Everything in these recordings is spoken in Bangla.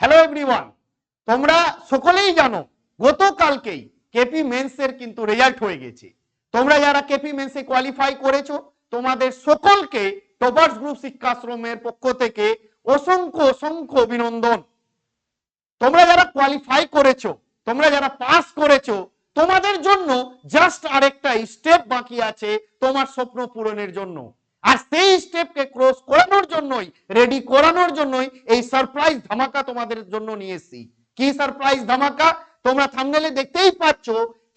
হ্যালো এভরিওয়ান তোমরা সকলেই জানো, গতকালকেই কেপি মেন্সের কিন্তু রেজাল্ট হয়ে গেছে। তোমরা যারা কেপি মেন্সে কোয়ালিফাই করেছ, তোমাদের সকলকে টপার্স গ্রুপ শিক্ষাশ্রমের পক্ষ থেকে অসংখ্য অসংখ্য অভিনন্দন। তোমরা যারা কোয়ালিফাই করেছ, তোমরা যারা পাস করেছ, তোমাদের জন্য জাস্ট আরেকটা স্টেপ বাকি আছে তোমার স্বপ্ন পূরণের জন্য। আর সেই স্টেপকে ক্রস করানোর জন্যই রেডি করানোর জন্যই এই সারপ্রাইজ ধামাকা তোমাদের জন্য নিয়ে এসেছি। কি সারপ্রাইজ ধামাকা? তোমরা থামনেলে দেখতেই পাচ্ছ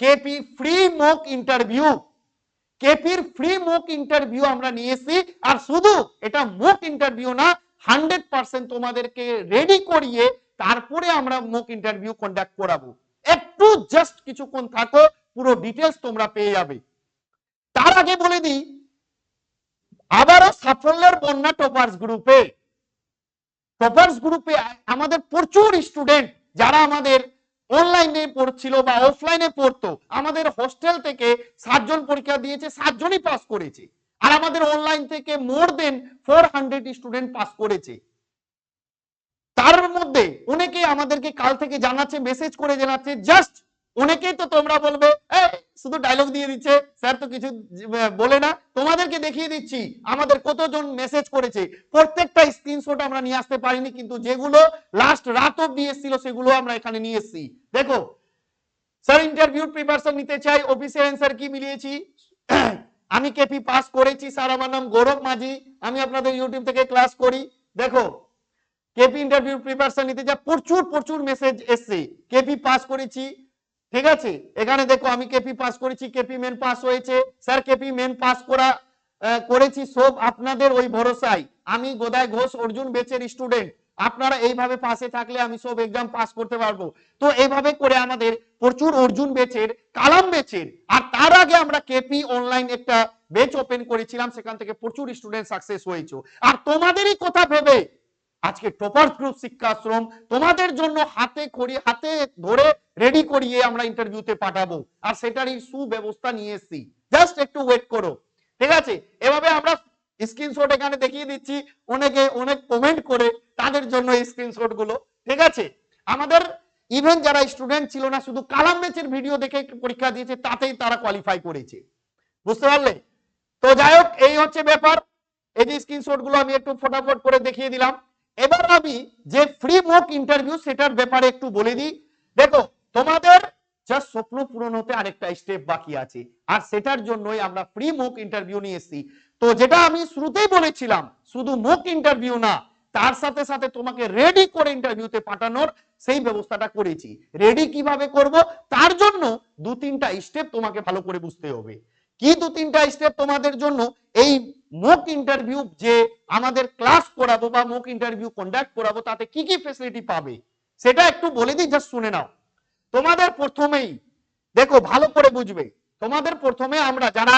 কেপি ফ্রি মক ইন্টারভিউ কেপির ফ্রি মক ইন্টারভিউ আমরা নিয়ে এসেছি। আর শুধু এটা মক ইন্টারভিউ না হান্ড্রেড পার্সেন্ট তোমাদেরকে রেডি করিয়ে তারপরে আমরা মক ইন্টারভিউ কন্ডাক্ট করাবো। একটু জাস্ট কিছুক্ষণ থাকো, পুরো ডিটেলস তোমরা পেয়ে যাবে। তার আগে বলে দিই সাফল্যের বন্যা টপার্স গ্রুপে টপার্স গ্রুপে আমাদের প্রচুর স্টুডেন্ট যারা আমাদের অনলাইনে পড়ছিল বা অফলাইনে পড়তো, আমাদের হোস্টেল থেকে সাতজন পরীক্ষা দিয়েছে, সাতজনই পাস করেছে। আর আমাদের অনলাইন থেকে more than four hundred student pass করেছে। তার মধ্যে অনেকে আমাদেরকে কাল থেকে জানাচ্ছে মেসেজ করে জানাচ্ছে জাস্ট অনেকেই তো তোমরা বলবে শুধু ডায়লগ দিয়ে দিচ্ছে স্যার তো কিছু বলে না। তোমাদেরকে দেখিয়ে দিচ্ছি, আমাদের কতজন মেসেজ করেছে। প্রত্যেকটা স্ক্রিনশট আমরা নিয়ে আসতে পারিনি, কিন্তু যেগুলো লাস্ট রাত অব্দি এসেছিল, সেগুলো আমরা এখানে নিয়ে এসেছি। দেখো স্যার ইন্টারভিউ প্রিপারেশন নিতে চাই অফিসের অ্যান্সার কি মিলিয়েছি? আমি কেপি পাস করেছি স্যার আমার নাম গৌরব মাঝি, আমি আপনাদের ইউটিউব থেকে ক্লাস করি। দেখো কেপি ইন্টারভিউ প্রিপারেশন নিতে যা প্রচুর প্রচুর মেসেজ এসছে। কেপি পাস করেছি ঠিক আছে? এখানে দেখো আমি কেপি পাস করেছি কেপি মেন পাস হয়েছে। স্যার কেপি মেন পাস করা করেছি সব আপনাদের ওই ভরসায়। আমি গোদায় ঘোষ, অর্জুন বেচের স্টুডেন্ট আপনারা এইভাবে পাশে থাকলে আমি সব এক্সাম পাস করতে পারব। তো এইভাবে করে আমাদের প্রচুর অর্জুন বেচের, কালাম বেচের, আর তার আগে আমরা কেপি অনলাইন একটা বেচ ওপেন করেছিলাম, সেখান থেকে প্রচুর স্টুডেন্ট সাকসেস হয়েছে। আর তোমাদেরই কথা ভেবে আজকে টপার্স গ্রুপ শিক্ষাশ্রম তোমাদের জন্য হাতে করি হাতে ধরে রেডি করিয়ে আমরা ইন্টারভিউতে পাঠাবো। আর সেটারই সুব্যবস্থা নিয়ে এসেছি। জাস্ট একটু ওয়েট করো। ঠিক আছে? এভাবে আমরা স্ক্রিনশট এখানে দেখিয়ে দিচ্ছি। অনেকে অনেক কমেন্ট করে তাদের জন্য এই স্ক্রিনশটগুলো। ঠিক আছে? আমাদের ইভেন যারা স্টুডেন্ট ছিল না, শুধু কালাম ম্যাচের ভিডিও দেখে পরীক্ষা দিয়েছে, তাতেই তারা কোয়ালিফাই করেছে। বুঝতে পারলে? তো যাই হোক, এই হচ্ছে ব্যাপার। এই যে স্ক্রিনশটগুলো আমি একটু ফটাফট করে দেখিয়ে দিলাম। এবার আমি যে ফ্রি মক ইন্টারভিউ সেটার ব্যাপারে একটু বলে দিই। দেখো, তোমাদের জাস্ট স্বপ্ন পূরণ হতে আরেকটা স্টেপ বাকি আছে, আর সেটার জন্যই আমরা ফ্রি মক ইন্টারভিউ নিয়ে এসেছি। তো যেটা আমি শুরুতেই বলেছিলাম, শুধু মক ইন্টারভিউ না, তার সাথে সাথে তোমাকে রেডি করে ইন্টারভিউতে পাঠানোর সেই ব্যবস্থাটা করেছি। রেডি কীভাবে করব? তার জন্য দু তিনটা স্টেপ তোমাকে ভালো করে বুঝতে হবে। কি দু তিনটা স্টেপ তোমাদের জন্য এই মক ইন্টারভিউ যে আমাদের ক্লাস করাবো বা মক ইন্টারভিউ কন্ডাক্ট করাবো, তাতে কি কি ফেসিলিটি পাবে, সেটা একটু বলে দিই জাস্ট শুনে নাও। তোমাদের প্রথমেই, দেখো, ভালো করে বুঝবে, তোমাদের প্রথমে আমরা যারা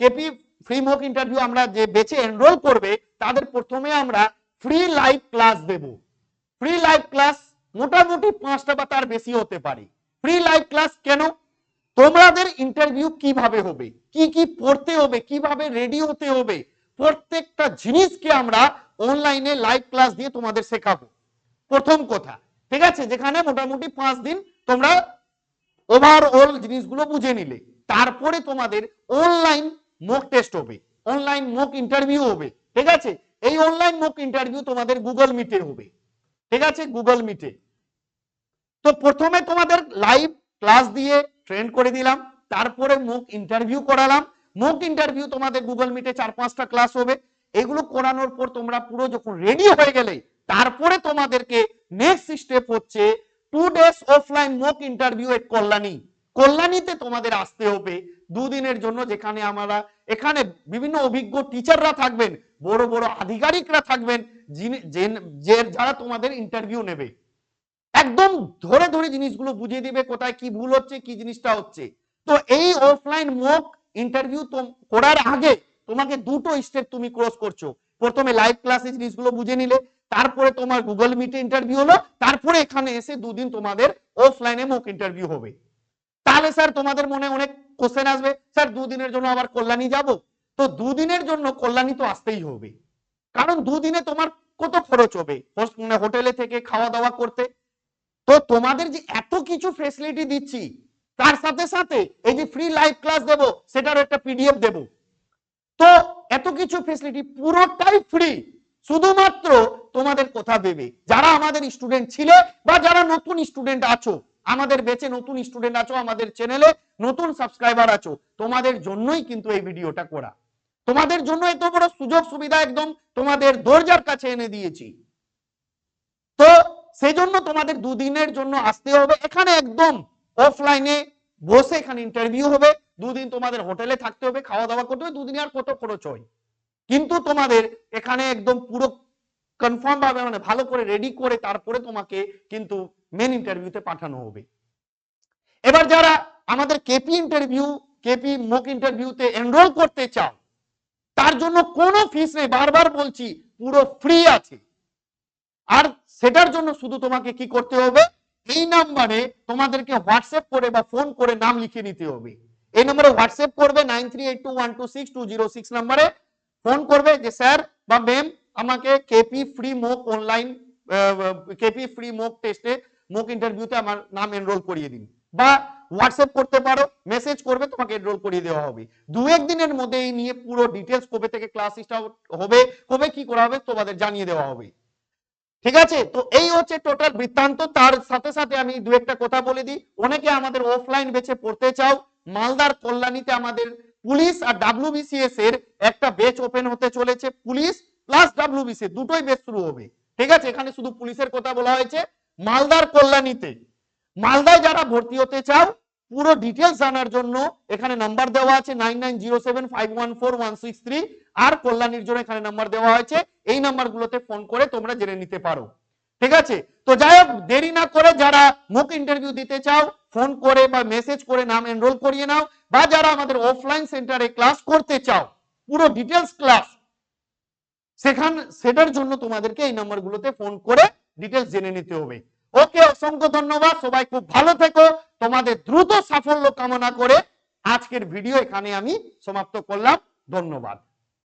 কেপি ফ্রি মক ইন্টারভিউ আমরা যে বেছে এনরোল করবে, তাদের প্রথমে আমরা ফ্রি লাইভ ক্লাস দেব। ফ্রি লাইভ ক্লাস মোটামুটি পাঁচটা বা তার বেশি হতে পারে। ফ্রি লাইভ ক্লাস কেন? তোমাদের ইন্টারভিউ কীভাবে হবে? কি কি পড়তে হবে? কীভাবে রেডি হতে হবে? প্রত্যেকটা জিনিসকে আমরা অনলাইনে লাইভ ক্লাস দিয়ে তোমাদের শেখাবো। প্রথম কথা, ঠিক আছে? যেখানে মোটামুটি পাঁচ দিন তোমরা ওভারঅল জিনিসগুলো বুঝে নিলে। তারপরে তোমাদের অনলাইন মক টেস্ট হবে অনলাইন মক ইন্টারভিউ হবে, ঠিক আছে? এই অনলাইন মক ইন্টারভিউ তোমাদের গুগল মিটে হবে, ঠিক আছে? গুগল মিটে তো প্রথমে তোমাদের লাইভ ক্লাস দিয়ে ট্রেন করে দিলাম, তারপরে মুক ইন্টারভিউ করালাম। মুখ ইন্টারভিউ তোমাদের গুগল মিটে চার পাঁচটা ক্লাস হবে। এগুলো করানোর পর তোমরা পুরো যখন রেডি হয়ে গেলে, তারপরে তোমাদেরকে নেক্সট স্টেপ হচ্ছে two days offline mock interview at Kalyani কল্যাণীতে তোমাদের আসতে হবে দুদিনের জন্য, যেখানে আমরা, এখানে বিভিন্ন অভিজ্ঞ টিচাররা থাকবেন, বড় বড় আধিকারিকরা থাকবেন, যিনি যারা তোমাদের ইন্টারভিউ নেবে। একদম ধরে ধরে জিনিসগুলো বুঝিয়ে দিবে কোথায় কি ভুল হচ্ছে, কি জিনিসটা হচ্ছে। তো এই অফলাইন মক ইন্টারভিউ করার আগে তোমাকে দুটো স্টেপ তুমি ক্রস করছ। প্রথমে লাইভ ক্লাসে জিনিসগুলো বুঝে নিলে, তারপরে তোমার গুগল মিটে ইন্টারভিউ হলো, তারপরে এখানে এসে দুদিন তোমাদের অফলাইনে মক ইন্টারভিউ হবে। তাহলে স্যার তোমাদের মনে অনেক কোশ্চেন আসবে স্যার দুদিনের জন্য আবার কল্যাণী যাব? তো দুদিনের জন্য কল্যাণী তো আসতেই হবে। কারণ দুদিনে তোমার কত খরচ হবে? মানে হোটেলে থেকে খাওয়া দাওয়া করতে। তো তোমাদের যে এত কিছু ফেসিলিটি দিচ্ছি, তার সাথে সাথে এই যে ফ্রি লাইভ ক্লাস দেব সেটার একটা পিডিএফ দেব। তো এত কিছু ফেসিলিটি পুরোটাই ফ্রি শুধুমাত্র তোমাদের কথা ভেবে। যারা আমাদের স্টুডেন্ট ছিল বা যারা নতুন স্টুডেন্ট আছো, আমাদের বেঁচে নতুন স্টুডেন্ট আছো, আমাদের চ্যানেলে নতুন সাবস্ক্রাইবার আছো, তোমাদের জন্যই কিন্তু এই ভিডিওটা করা। তোমাদের জন্য এত বড় সুযোগ সুবিধা একদম তোমাদের দরজার কাছে এনে দিয়েছি। তো সেই জন্য তোমাদের দুদিনের জন্য আসতে হবে। এখানে একদম অফলাইনে বসে এখানে ইন্টারভিউ হবে। দুদিন তোমাদের হোটেলে থাকতে হবে, খাওয়া দাওয়া করতে হবে, দুদিনে আর কত খরচ হয়? কিন্তু তোমাদের এখানে একদম পুরো কনফার্ম ভাবে মানে ভালো করে রেডি করে তারপরে তোমাকে কিন্তু মেন ইন্টারভিউতে পাঠানো হবে। এবার যারা আমাদের কেপি ইন্টারভিউ কেপি মুক ইন্টারভিউতে এনরোল করতে চাও, তার জন্য কোনো ফিস নেই। বারবার বলছি, পুরো ফ্রি আছে। আর সেটার জন্য শুধু তোমাকে কি করতে হবে? এই নাম্বারে তোমাদেরকে হোয়াটসঅ্যাপ করে বা ফোন করে নাম লিখে নিতে হবে। এই নম্বরে হোয়াটসঅ্যাপ করবে nine three eight two one two six two zero six নাম্বারে। ফোন করবে যে, স্যার বা ম্যাম, আমাকে KP free mock online KP free mock টেস্টে, মোক ইন্টারভিউতে আমার নাম এনরোল করিয়ে দিন। বা হোয়াটসঅ্যাপ করতে পারো, মেসেজ করবে, তোমাকে এনরোল করিয়ে দেওয়া হবে। দু একদিনের মধ্যে এই নিয়ে পুরো ডিটেলস কবে থেকে ক্লাস হবে, কবে কি করা হবে, তোমাদের জানিয়ে দেওয়া হবে। ঠিক আছে? তো এই হচ্ছে টোটাল বৃত্তান্ত। তার সাথে সাথে আমি দু একটা কথা বলে দিই। অনেকে আমাদের অফলাইন বেচে পড়তে চাও। মালদার কল্যাণীতে আমাদের পুলিশ আর ডাব্লিউবিসিএস এর একটা বেচ ওপেন হতে চলেছে। পুলিশ প্লাস ডাব্লিউবিসি দুটোই বেচ শুরু হবে। ঠিক আছে? এখানে শুধু পুলিশের কথা বলা হয়েছে। মালদার কল্যাণীতে। মালদায় যারা ভর্তি হতে চাও পুরো ডিটেলস জানার জন্য এখানে নাম্বার দেওয়া আছে nine nine zero seven five one four one আর কল্যাণীর জন্য এখানে নাম্বার দেওয়া হয়েছে। এই নাম্বারগুলোতে ফোন করে তোমরা জেনে নিতে পারো। ঠিক আছে? তো যাই হোক, দেরি না করে যারা মুখ ইন্টারভিউ দিতে চাও ফোন করে বা মেসেজ করে নাম এনরোল করিয়ে নাও, বা যারা আমাদের অফলাইন সেন্টারে ক্লাস করতে চাও, পুরো ডিটেলস ক্লাস সেখান, সেটার জন্য তোমাদেরকে এই নাম্বারগুলোতে ফোন করে ডিটেলস জেনে নিতে হবে। ওকে অসংখ্য ধন্যবাদ, সবাই খুব ভালো থেকো। তোমাদের দ্রুত সাফল্য কামনা করে আজকের ভিডিও এখানে আমি সমাপ্ত করলাম। ধন্যবাদ।